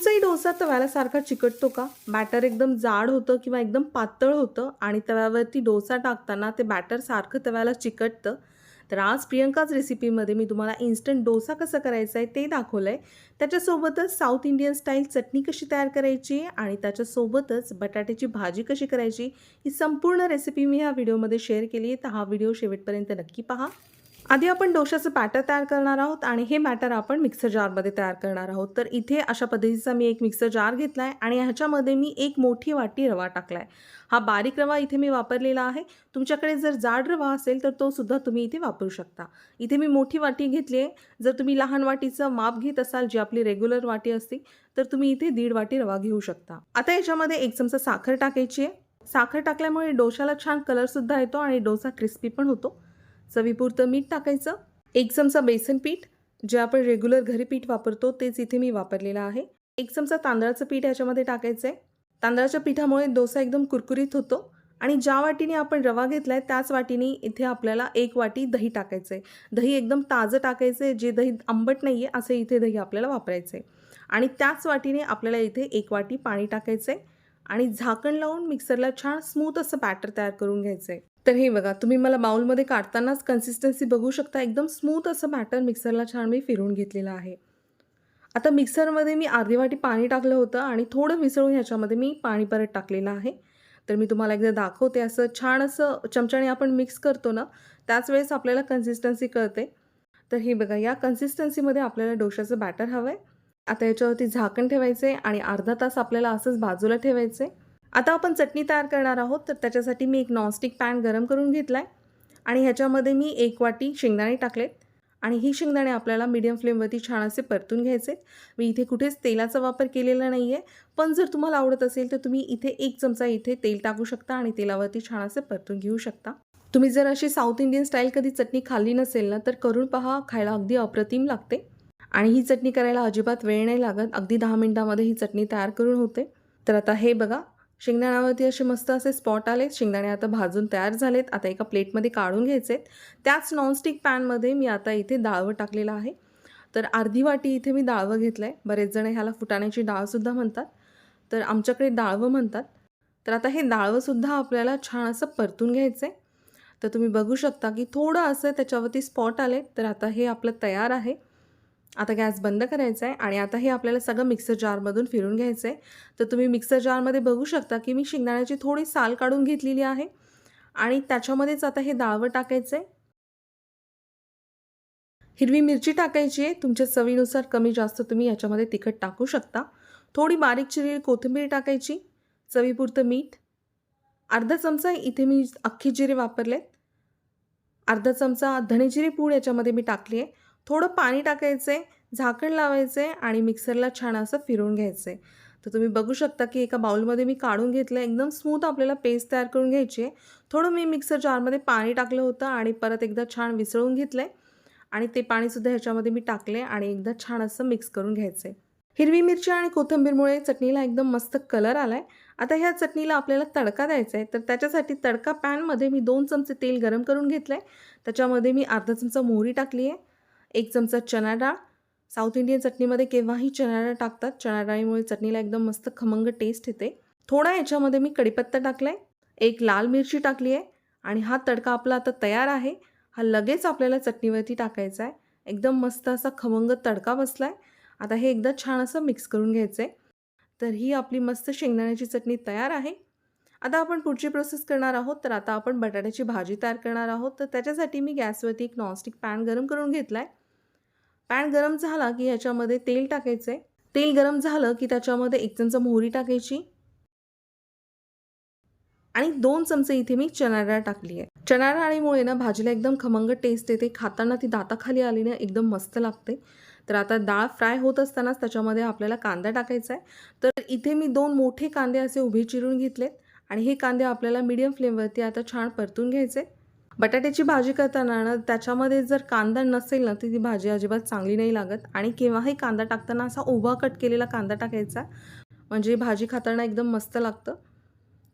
तुमचाही डोसा तव्याला सारखा चिकटतो का? बॅटर एकदम जाड होतं किंवा एकदम पातळ होतं आणि तव्यावरती डोसा टाकताना ते बॅटर सारखं तव्याला चिकटतं? तर आज प्रियंकाच रेसिपीमध्ये मी तुम्हाला इन्स्टंट डोसा कसा करायचा आहे ते दाखवलं आहे त्याच्यासोबतच साऊथ इंडियन स्टाईल चटणी कशी तयार करायची आणि त्याच्यासोबतच बटाट्याची भाजी कशी करायची ही संपूर्ण रेसिपी मी ह्या व्हिडिओमध्ये शेअर केली आहे तर हा व्हिडिओ शेवटपर्यंत नक्की पहा. आधी आपण डोशाचं बॅटर तयार करणार आहोत आणि हे बॅटर आपण मिक्सर जारमध्ये तयार करणार आहोत. तर इथे अशा पद्धतीचा मी एक मिक्सर जार घेतला आहे आणि ह्याच्यामध्ये मी एक मोठी वाटी रवा टाकला आहे हा बारीक रवा इथे मी वापरलेला आहे. तुमच्याकडे जर जाड रवा असेल तर तो सुद्धा तुम्ही इथे वापरू शकता. इथे मी मोठी वाटी घेतली आहे. जर तुम्ही लहान वाटीचं माप घेत असाल जी आपली रेग्युलर वाटी असते तर तुम्ही इथे दीड वाटी रवा घेऊ शकता. आता याच्यामध्ये एक चमचा साखर टाकायची आहे. साखर टाकल्यामुळे डोशाला छान कलरसुद्धा येतो आणि डोसा क्रिस्पी पण होतो. चवीपुरतं मीठ टाकायचं. एक चमचा बेसन पीठ जे आपण रेग्युलर घरी पीठ वापरतो तेच इथे मी वापरलेलं आहे. एक चमचा तांदळाचं पीठ याच्यामध्ये टाकायचं आहे तांदळाच्या पिठामुळे डोसा एकदम कुरकुरीत होतो आणि ज्या वाटीने आपण रवा घेतला आहे त्याच वाटीने इथे आपल्याला एक वाटी दही टाकायचं आहे दही एकदम ताजं टाकायचं आहे जे दही आंबट नाही आहे असं इथे दही आपल्याला वापरायचं आहे आणि त्याच वाटीने आपल्याला इथे एक वाटी पाणी टाकायचं आहे आणि झाकण लावून मिक्सरला छान स्मूथ असं बॅटर तयार करून घ्यायचं आहे तर हे बघा तुम्ही मला बाउलमध्ये काढतानाच कन्सिस्टन्सी बघू शकता. एकदम स्मूथ असं बॅटर मिक्सरला छान मी फिरून घेतलेलं आहे. आता मिक्सरमध्ये मी अर्धी वाटी पाणी टाकलं होतं आणि थोडं मिसळून ह्याच्यामध्ये मी पाणी परत टाकलेलं आहे. तर मी तुम्हाला एकदा दाखवते असं छान असं चमच्याने आपण मिक्स करतो ना त्याच वेळेस आपल्याला कन्सिस्टन्सी कळते. तर हे बघा या कन्सिस्टन्सीमध्ये आपल्याला डोशाचं बॅटर हवं आहे आता याच्यावरती झाकण ठेवायचं आहे आणि अर्धा तास आपल्याला असंच बाजूला ठेवायचं आहे आता आपण चटणी तयार करणार आहोत तर त्याच्यासाठी मी एक नॉनस्टिक पॅन गरम करून घेतला आहे आणि ह्याच्यामध्ये मी एक वाटी शेंगदाणे टाकलेत. आणि ही शेंगदाणे आपल्याला मीडियम फ्लेमवरती छान असे परतून घ्यायचे. मी इथे कुठेच तेलाचा वापर केलेला नाही आहे पण जर तुम्हाला आवडत असेल तर तुम्ही इथे एक चमचा इथे तेल टाकू शकता आणि तेलावरती छान असे परतून घेऊ शकता. तुम्ही जर अशी साऊथ इंडियन स्टाईल कधी चटणी खाल्ली नसेल ना तर करून पहा खायला अगदी अप्रतिम लागते. आणि ही चटणी करायला अजिबात वेळ नाही लागत. अगदी दहा मिनटामध्ये ही चटणी तयार करून होते. तर आता हे बघा शेंगदाण्यावरती असे मस्त असे स्पॉट आले शेंगदाणे आता भाजून तयार झालेत. आता एका प्लेटमध्ये काढून घ्यायचे आहेत. त्याच नॉनस्टिक पॅनमध्ये मी आता इथे डाळवं टाकलेलं आहे. तर अर्धी वाटी इथे मी डाळवं घेतलं आहे बरेच जण ह्याला फुटाण्याची डाळसुद्धा म्हणतात. तर आमच्याकडे डाळवं म्हणतात. तर आता हे डाळवंसुद्धा आपल्याला छान असं परतून घ्यायचं आहे तर तुम्ही बघू शकता की थोडं असं त्याच्यावरती स्पॉट आले तर आता हे आपलं तयार आहे. आता गॅस बंद करायचा आहे आणि आता हे आपल्याला सगळं मिक्सर जारमधून फिरून घ्यायचं आहे. तर तुम्ही मिक्सर जारमध्ये बघू शकता की मी शेंगदाण्याची थोडी साल काढून घेतलेली आहे. आणि त्याच्यामध्येच आता हे डाळवं टाकायचं आहे. हिरवी मिरची टाकायची आहे. तुमच्या चवीनुसार कमी जास्त तुम्ही याच्यामध्ये तिखट टाकू शकता. थोडी बारीक चिरलेली कोथिंबीर टाकायची. चवीपुरतं मीठ. अर्धा चमचा इथे मी अख्खी जिरे वापरलेत. अर्धा चमचा धणेजिरे पूड याच्यामध्ये मी टाकली आहे. थोडं पाणी टाकायचं आहे झाकण लावायचं आणि मिक्सरला छान असं फिरून घ्यायचं. तर तुम्ही बघू शकता की एका बाउलमध्ये मी काढून घेतलं आहे एकदम स्मूथ आपल्याला पेस्ट तयार करून घ्यायची. आहे थोडं मी मिक्सर जारमध्ये पाणी टाकलं होतं आणि परत एकदा छान विसळून घेतलं आहे आणि ते पाणीसुद्धा ह्याच्यामध्ये मी टाकले आणि एकदा छान असं मिक्स करून घ्यायचं. आहे हिरवी मिरची आणि कोथिंबीरमुळे चटणीला एकदम मस्त कलर आला आहे आता ह्या चटणीला आपल्याला तडका द्यायचा आहे. तर त्याच्यासाठी तडका पॅनमध्ये मी दोन चमचे तेल गरम करून घेतलं आहे त्याच्यामध्ये मी अर्धा चमचा मोहरी टाकली आहे एक चमचा चणा डाळ साऊथ इंडियन चटणीमध्ये केव्हाही चणा डाळ टाकतात. चणा डाळीमुळे चटणीला एकदम मस्त खमंग टेस्ट येते. थोडा याच्यामध्ये मी कढीपत्ता टाकला आहे एक लाल मिरची टाकली आहे. आणि हा तडका आपला आता तयार आहे. हा लगेच आपल्याला चटणीवरती टाकायचा आहे. एकदम मस्त असा खमंग तडका बसला आहे आता हे एकदा छान असं मिक्स करून घ्यायचं आहे तर ही आपली मस्त शेंगदाण्याची चटणी तयार आहे. आता आपण पुढची प्रोसेस करणार आहोत. तर आता आपण बटाट्याची भाजी तयार करणार आहोत. तर त्याच्यासाठी मी गॅसवरती एक नॉनस्टिक पॅन गरम करून घेतला आहे पॅन गरम झाला की ह्याच्यामध्ये तेल टाकायचं आहे तेल गरम झालं की त्याच्यामध्ये एक चमचा मोहरी टाकायची. आणि दोन चमचे इथे मी चणा डाळ टाकली आहे. चणा डाळीमुळे ना भाजीला एकदम खमंग टेस्ट येते. खाताना ती दाताखाली आली ना एकदम मस्त लागते. तर आता डाळ फ्राय होत असतानाच त्याच्यामध्ये आपल्याला कांदा टाकायचा आहे. तर इथे मी दोन मोठे कांदे असे उभे चिरून घेतलेत. आणि हे कांदे आपल्याला मीडियम फ्लेमवरती आता छान परतून घ्यायचे. बटाट्याची भाजी करताना ना त्याच्यामध्ये जर कांदा नसेल ना तर ती भाजी अजिबात चांगली नाही लागत. आणि केव्हाही कांदा टाकताना असा उभा कट केलेला कांदा टाकायचा म्हणजे भाजी खाताना एकदम मस्त लागतं.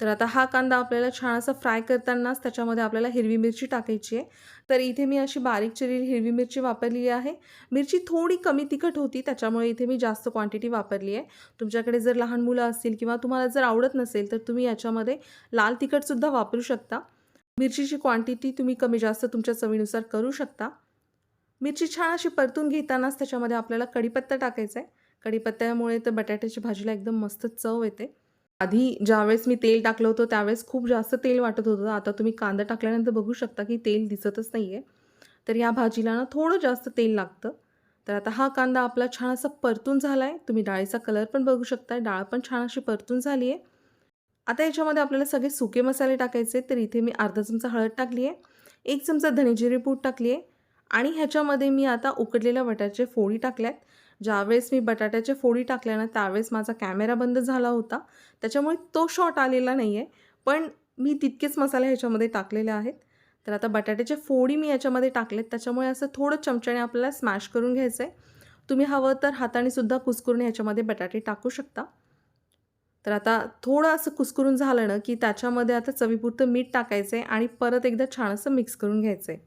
तर आता हा कांदा आपल्याला छान असा फ्राय करतानाच त्याच्यामध्ये आपल्याला हिरवी मिरची टाकायची आहे. तर इथे मी अशी बारीक चिरलेली हिरवी मिरची वापरलेली आहे. मिरची थोडी कमी तिखट होती त्याच्यामुळे इथे मी जास्त क्वांटिटी वापरली आहे. तुमच्याकडे जर लहान मुलं असतील किंवा तुम्हाला जर आवडत नसेल तर तुम्ही याच्यामध्ये लाल तिखटसुद्धा वापरू शकता. मिरचीची क्वांटिटी तुम्ही कमी जास्त तुमच्या चवीनुसार करू शकता. मिरची छान अशी परतून घेतानाच त्याच्यामध्ये आपल्याला कढीपत्ता टाकायचा आहे. कढीपत्त्यामुळे तर बटाट्याची भाजीला एकदम मस्त चव येते. आधी ज्यावेळेस मी तेल टाकलं होतं त्यावेळेस खूप जास्त तेल वाटत होतं. आता तुम्ही कांदा टाकल्यानंतर बघू शकता की तेल दिसतच नाही आहे तर या भाजीला ना थोडं जास्त तेल लागतं. तर आता हा कांदा आपला छान असा परतून झाला आहे तुम्ही डाळीचा कलर पण बघू शकता. डाळ पण छान अशी परतून झाली आहे आता याच्यामध्ये आपल्याला सगळे सुके मसाले टाकायचे तर इथे मी अर्धा चमचा हळद टाकली आहे एक चमचा धनेजिरी पूड टाकली आहे आणि ह्याच्यामध्ये मी आता उकडलेल्या बटाट्याचे फोडी टाकल्यात. ज्यावेळेस मी बटाट्याच्या फोडी टाकल्या ना त्यावेळेस माझा कॅमेरा बंद झाला होता. त्याच्यामुळे तो शॉट आलेला नाही आहे पण मी तितकेच मसाले ह्याच्यामध्ये टाकलेले आहेत. तर आता बटाट्याच्या फोडी मी याच्यामध्ये टाकलेत त्याच्यामुळे असं थोडं चमच्याने आपल्याला स्मॅश करून घ्यायचं आहे तुम्ही हवं तर हाताने सुद्धा ह्याच्यामध्ये बटाटे टाकू शकता. तर आता थोडं असं कुस्करून झालं ना की त्याच्यामध्ये आता चवीपुरतं मीठ टाकायचं आहे आणि परत एकदा छान असं मिक्स करून घ्यायचं आहे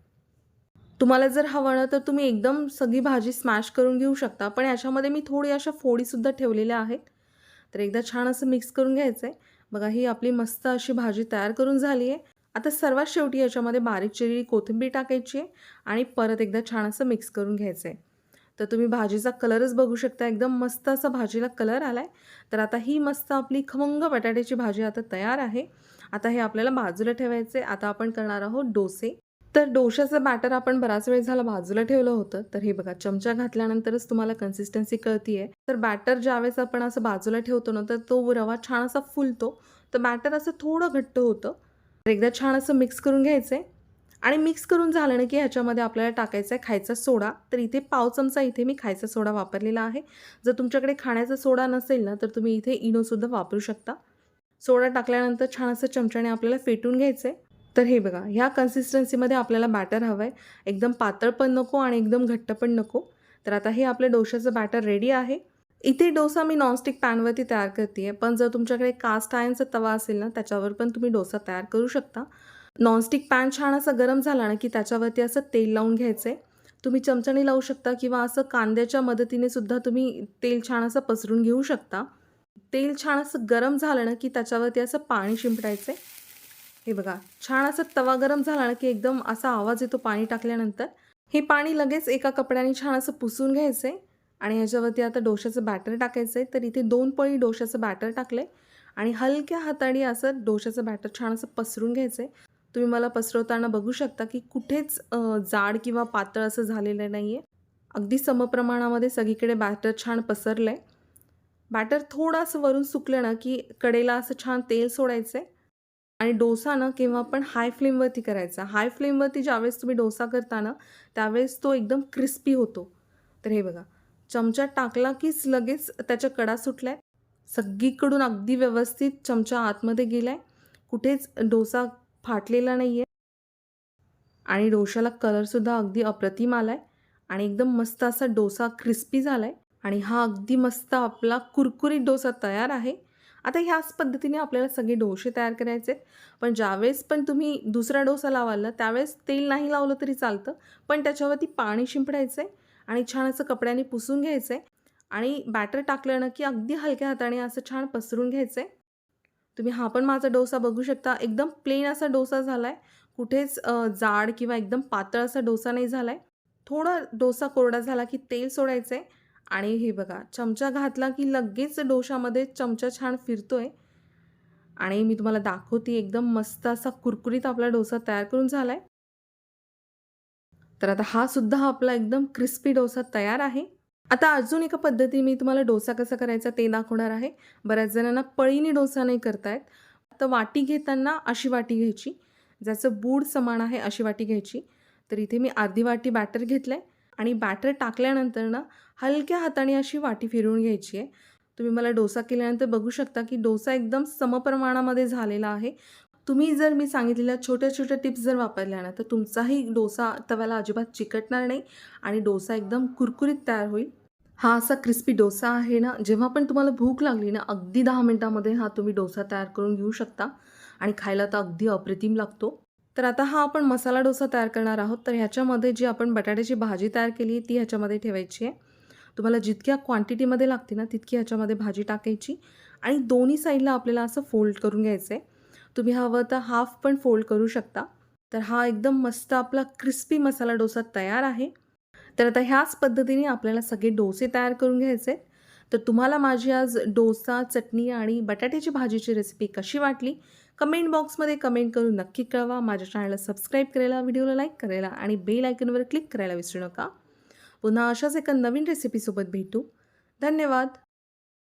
तुम्हाला जर हवं ना तर तुम्ही एकदम सगळी भाजी स्मॅश करून घेऊ शकता पण याच्यामध्ये मी थोडी अशा फोडीसुद्धा ठेवलेल्या आहेत. तर एकदा छान असं मिक्स करून घ्यायचं आहे बघा ही आपली मस्त अशी भाजी तयार करून झाली आहे आता सर्वात शेवटी याच्यामध्ये बारीक चिरलेली कोथिंबीर टाकायची आहे आणि परत एकदा छान असं मिक्स करून घ्यायचं आहे तर तुम्ही भाजीचा कलरच बघू शकता. एकदम मस्त असा भाजीला कलर आला आहे तर आता ही मस्त आपली खमंग बटाट्याची भाजी आता तयार आहे. आता हे आपल्याला बाजूला ठेवायचे आता आपण करणार आहोत डोसे. तर डोशाचं बॅटर आपण बराच वेळ झाला बाजूला ठेवलं होतं. तर हे बघा चमचा घातल्यानंतरच तुम्हाला कन्सिस्टन्सी कळती आहे तर बॅटर ज्यावेळेस आपण असं बाजूला ठेवतो ना तर तो रवा छान असा फुलतो. तर बॅटर असं थोडं घट्ट होतं. तर एकदा छान असं मिक्स करून घ्यायचं आहे आणि मिक्स करून झालं ना की ह्याच्यामध्ये आपल्याला टाकायचा आहे खायचा सोडा. तर इथे पाव चमचा इथे मी खायचा सोडा वापरलेला आहे. जर तुमच्याकडे खाण्याचा सोडा नसेल ना तर तुम्ही इथे इनोसुद्धा वापरू शकता. सोडा टाकल्यानंतर छान असं चमच्याने आपल्याला फेटून घ्यायचं आहे तर हे बघा ह्या कन्सिस्टन्सीमध्ये आपल्याला बॅटर हवं आहे एकदम पातळ पण नको आणि एकदम घट्ट पण नको. तर आता हे आपलं डोशाचं बॅटर रेडी आहे. इथे डोसा मी नॉनस्टिक पॅनवरती तयार करते आहे पण जर तुमच्याकडे कास्ट आयनचा तवा असेल ना त्याच्यावर पण तुम्ही डोसा तयार करू शकता. नॉनस्टिक पॅन छान असं गरम झाला ना की त्याच्यावरती असं तेल लावून घ्यायचं आहे तुम्ही चमच्याने लावू शकता किंवा असं कांद्याच्या मदतीने सुद्धा तुम्ही तेल छान असं पसरून घेऊ शकता. तेल छान असं गरम झालं ना की त्याच्यावरती असं पाणी शिंपडायचं आहे हे बघा छान असं तवा गरम झाला ना की एकदम असा आवाज येतो पाणी टाकल्यानंतर. हे पाणी लगेच एका कपड्याने छान असं पुसून घ्यायचं आहे आणि ह्याच्यावरती आता डोशाचं बॅटर टाकायचं आहे तर इथे दोन पळी डोशाचं बॅटर टाकलं आहे आणि हलक्या हाताने असं डोशाचं बॅटर छान असं पसरून घ्यायचं आहे तुम्ही मला पसरवताना बघू शकता की कुठेच जाड किंवा पातळ असं झालेलं नाही आहे अगदी समप्रमाणामध्ये सगळीकडे बॅटर छान पसरलं आहे बॅटर थोडंसं वरून सुकलं ना की कडेला असं छान तेल सोडायचं आहे आणि डोसा ना केव्हा पण हाय फ्लेमवरती करायचा. हाय फ्लेमवरती ज्यावेळेस तुम्ही डोसा करता ना त्यावेळेस तो एकदम क्रिस्पी होतो. तर हे बघा चमचा टाकला कीच लगेच त्याच्या कडा सुटल्या. सगळीकडून अगदी व्यवस्थित चमचा आतमध्ये गेला आहे कुठेच डोसा फाटलेला नाही आहे आणि डोशाला कलरसुद्धा अगदी अप्रतिम आला आहे आणि एकदम मस्त असा डोसा क्रिस्पी झाला आहे आणि हा अगदी मस्त आपला कुरकुरीत डोसा तयार आहे. आता ह्याच पद्धतीने आपल्याला सगळे डोसे तयार करायचे आहेत. पण ज्यावेळेस पण तुम्ही दुसरा डोसा लावाल त्यावेळेस तेल नाही लावलं तरी चालतं. पण त्याच्यावरती पाणी शिंपडायचं आहे आणि छान असं कपड्याने पुसून घ्यायचं आहे आणि बॅटर टाकलं ना की अगदी हलक्या हाताने असं छान पसरून घ्यायचं आहे तुम्ही हा पण माझा डोसा बघू शकता. एकदम प्लेन असा डोसा झाला आहे कुठेच जाड किंवा एकदम पातळ असा डोसा नाही झाला आहे थोडा डोसा कोरडा झाला की तेल सोडायचं आहे आणि हे बघा चमचा घातला की लगेच डोशामध्ये चमचा छान फिरतो आहे आणि मी तुम्हाला दाखवते एकदम मस्त असा कुरकुरीत आपला डोसा तयार करून झाला आहे तर आता हा सुद्धा आपला एकदम क्रिस्पी डोसा तयार आहे. आता अजून एका पद्धतीने मी तुम्हाला डोसा कसा करायचा ते दाखवणार आहे. बऱ्याच जणांना पळीने डोसा नाही करतायत. तर वाटी घेताना अशी वाटी घ्यायची. ज्याचं बूड समान आहे अशी वाटी घ्यायची. तर इथे मी अर्धी वाटी बॅटर घेतलं आहे आणि बॅटर टाकल्यानंतर ना हलक्या हाताने अशी वाटी फिरवून घ्यायची आहे. तुम्ही मला डोसा केल्यानंतर बघू शकता की डोसा एकदम समप्रमाणामध्ये झालेला आहे. तुम्ही जर मी सांगितलेल्या छोट्या छोट्या टिप्स जर वापरल्या ना तर तुमचाही डोसा तव्याला अजिबात चिकटणार नाही आणि डोसा एकदम कुरकुरीत तयार होईल. हा असा क्रिस्पी डोसा आहे ना जेव्हा पण तुम्हाला भूक लागली ना अगदी दहा मिनटामध्ये हा तुम्ही डोसा तयार करून घेऊ शकता आणि खायला तर अगदी अप्रतिम लागतो. तर आता हा आपण मसाला डोसा तयार करणार आहोत. तर ह्याच्यामध्ये जी आपण बटाट्याची भाजी तयार केली आहे ती ह्याच्यामध्ये ठेवायची आहे. तुम्हाला जितक्या क्वांटिटीमध्ये लागते ना तितकी ह्याच्यामध्ये भाजी टाकायची आणि दोन्ही साईडला आपल्याला असं फोल्ड करून घ्यायचं आहे तुम्ही हवं तर हाफ पण फोल्ड करू शकता. तर हा एकदम मस्त आपला क्रिस्पी मसाला डोसा तयार आहे. तर आता ह्याच पद्धतीने आपल्याला सगळे डोसे तयार करून घ्यायचे. तर तुम्हाला माझी आज डोसा चटणी आणि बटाट्याची भाजीची रेसिपी कशी वाटली? कमेंट बॉक्समध्ये कमेंट करून नक्की कळवा. माझ्या चॅनलला सबस्क्राईब करायला व्हिडिओला लाईक करायला आणि बेल आयकनवर क्लिक करायला विसरू नका. पुन्हा अशाच एका नवीन रेसिपीसोबत भेटू. धन्यवाद!